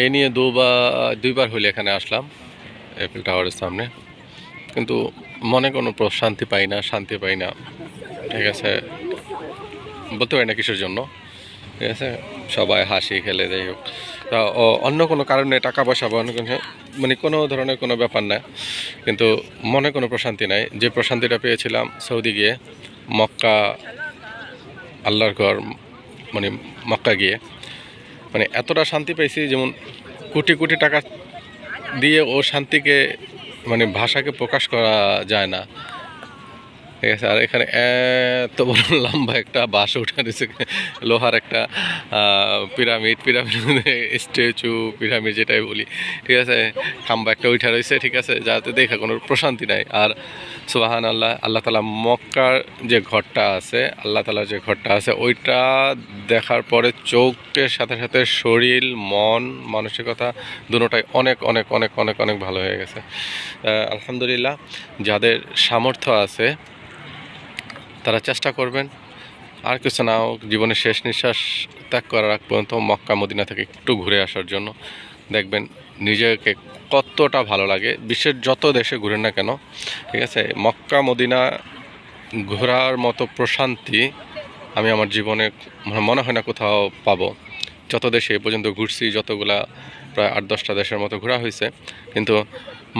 এই নিয়ে দুবার দুইবার হইলে এখানে আসলাম এফেল টাওয়ারের সামনে। কিন্তু মনে কোনো প্রশান্তি পাই না, শান্তি পাই না। ঠিক আছে? বলতে পারি না কিসের জন্য। ঠিক আছে? সবাই হাসি খেলে, যাই হোক। তা অন্য কোনো কারণে টাকা পয়সা বা অন্য কোনো মানে কোনো ধরনের কোনো ব্যাপার না। কিন্তু মনে কোনো প্রশান্তি নাই। যে প্রশান্তিটা পেয়েছিলাম সৌদি গিয়ে, মক্কা, আল্লাহর ঘর মানে মক্কা গিয়ে মানে এতটা শান্তি পাইছি যেমন কোটি কোটি টাকা দিয়ে ও শান্তিকে মানে ভাষাকে প্রকাশ করা যায় না। ঠিক আছে, আর এখানে এত বড় লম্বা একটা বাস উঠে দিয়েছে লোহার একটা পিরামিড পিরামিড স্ট্যাচু, পিরামিড যেটাই বলি, ঠিক আছে? খাম্বা একটা উঠে রয়েছে ঠিক আছে? যাতে দেখে কোনো প্রশান্তি নাই। আর সুবাহান আল্লাহ আল্লাহ তালা মক্কার যে ঘরটা আছে, আল্লাহ তালার যে ঘরটা আছে, ওইটা দেখার পরে চোখের সাথে সাথে শরীর, মন, মানসিকতা দুটোটাই অনেক অনেক অনেক অনেক অনেক ভালো হয়ে গেছে। আলহামদুলিল্লাহ, যাদের সামর্থ্য আছে তারা চেষ্টা করবেন। আর কিছু না হোক, জীবনের শেষ নিঃশ্বাস ত্যাগ করার আগ পর্যন্ত মক্কা, মদিনা থেকে একটু ঘুরে আসার জন্য দেখবেন নিজেকে কতটা ভালো লাগে। বিশ্বের যত দেশে ঘুরেন না কেন, ঠিক আছে, মক্কা, মদিনা ঘোরার মতো প্রশান্তি আমি আমার জীবনে মানে হয় না কোথাও পাবো। যত দেশে এ পর্যন্ত ঘুরছি, যতগুলা প্রায় আট, দশটা দেশের মতো ঘোরা হয়েছে, কিন্তু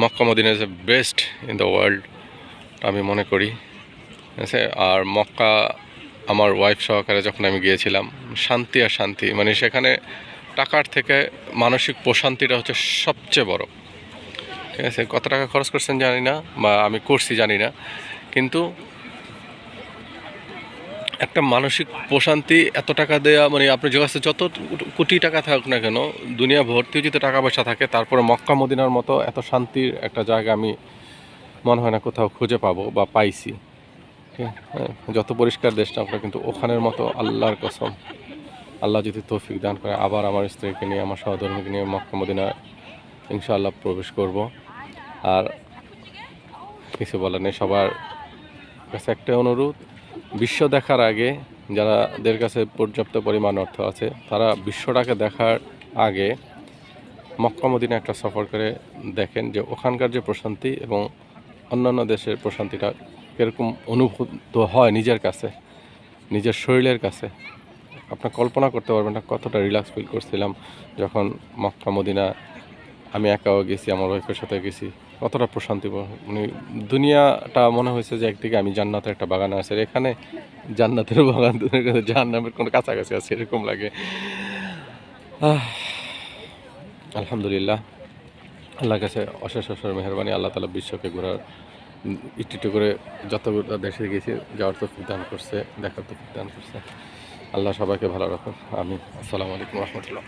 Mecca, Medina is a best in the world আমি মনে করি। আছে? আর মক্কা আমার ওয়াইফ সহকারে যখন আমি গিয়েছিলাম, শান্তি আর শান্তি মানে সেখানে টাকার থেকে মানসিক প্রশান্তিটা হচ্ছে সবচেয়ে বড়। ঠিক আছে? কত টাকা খরচ করছেন জানি না, বা আমি করছি জানি না, কিন্তু একটা মানসিক প্রশান্তি, এত টাকা দেওয়া মানে আপনার কাছে যত কোটি টাকা থাকুক না কেন, দুনিয়া ভর্তি যদি টাকা পয়সা থাকে, তারপরে মক্কা মদিনার মতো এত শান্তির একটা জায়গা আমি মনে হয় না কোথাও খুঁজে পাবো বা পাইছি। যত পরিষ্কার দেশটা, আমরা কিন্তু ওখানের মতো আল্লাহর কসম। আল্লাহ যদি তৌফিক দান করে, আবার আমার স্ত্রীকে নিয়ে, আমার সহধর্মীকে নিয়ে মক্কা মদিনা ইনশাআল্লাহ প্রবেশ করব। আর কিছু বলার নেই, সবার কাছে একটা অনুরোধ, বিশ্ব দেখার আগে যারাদের কাছে পর্যাপ্ত পরিমাণ অর্থ আছে, তারা বিশ্বটাকে দেখার আগে মক্কা মদিনা একটা সফর করে দেখেন যে ওখানকার যে প্রশান্তি এবং অন্যান্য দেশের প্রশান্তিটা কীরকম অনুভূত হয় নিজের কাছে, নিজের শরীরের কাছে। আপনার কল্পনা করতে পারবেন না কতটা রিল্যাক্স ফিল করছিলাম যখন মক্কা, মদিনা, আমি একাও গেছি, আমার ওয়াইফের সাথে গেছি। কতটা প্রশান্তি মানে দুনিয়াটা মনে হয়েছে যে একদিকে আমি জান্নাতের একটা বাগান আছে এখানে জান্নাতের বাগান জান্নাতের কোনো কাছাকাছি আছে, এরকম লাগে। আলহামদুলিল্লাহ। আল্লাহ কাছে অশেষ অশেষ মেহরবানি, আল্লাহ তালা বিশ্বকে ঘোরার একটু একটু করে যত দেশে গেছি যাওয়ার তো দান করছে, দেখার তো দান করছে। আল্লাহ সবাইকে ভালো রাখুন আমি আসসালামু আলাইকুম রহমতুল্লাহ।